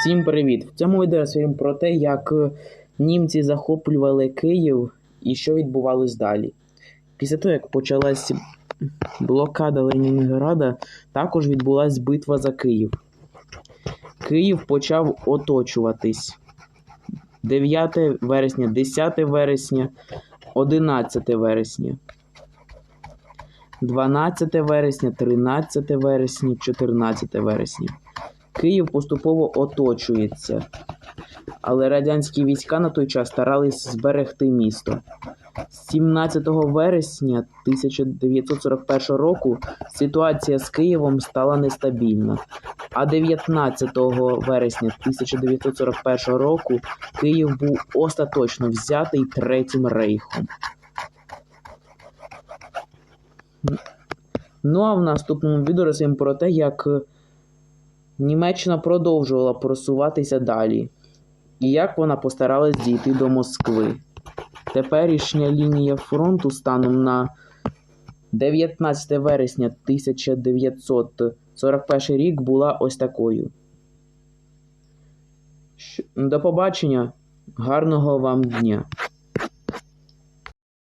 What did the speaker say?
Всім привіт! В цьому відео розповім про те, як е, німці захоплювали Київ і що відбувалось далі. Після того, як почалась блокада Ленінграда, також відбулась битва за Київ. Київ почав оточуватись 9 вересня, 10 вересня, 11 вересня. 12 вересня, 13 вересня, 14 вересня. Київ поступово оточується, але радянські війська на той час старались зберегти місто. 17 вересня 1941 року ситуація з Києвом стала нестабільна, а 19 вересня 1941 року Київ був остаточно взятий Третім рейхом. Ну а в наступному відео розповім про те, як Німеччина продовжувала просуватися далі, і як вона постаралась дійти до Москви. Теперішня лінія фронту станом на 19 вересня 1941 рік була ось такою. До побачення, гарного вам дня!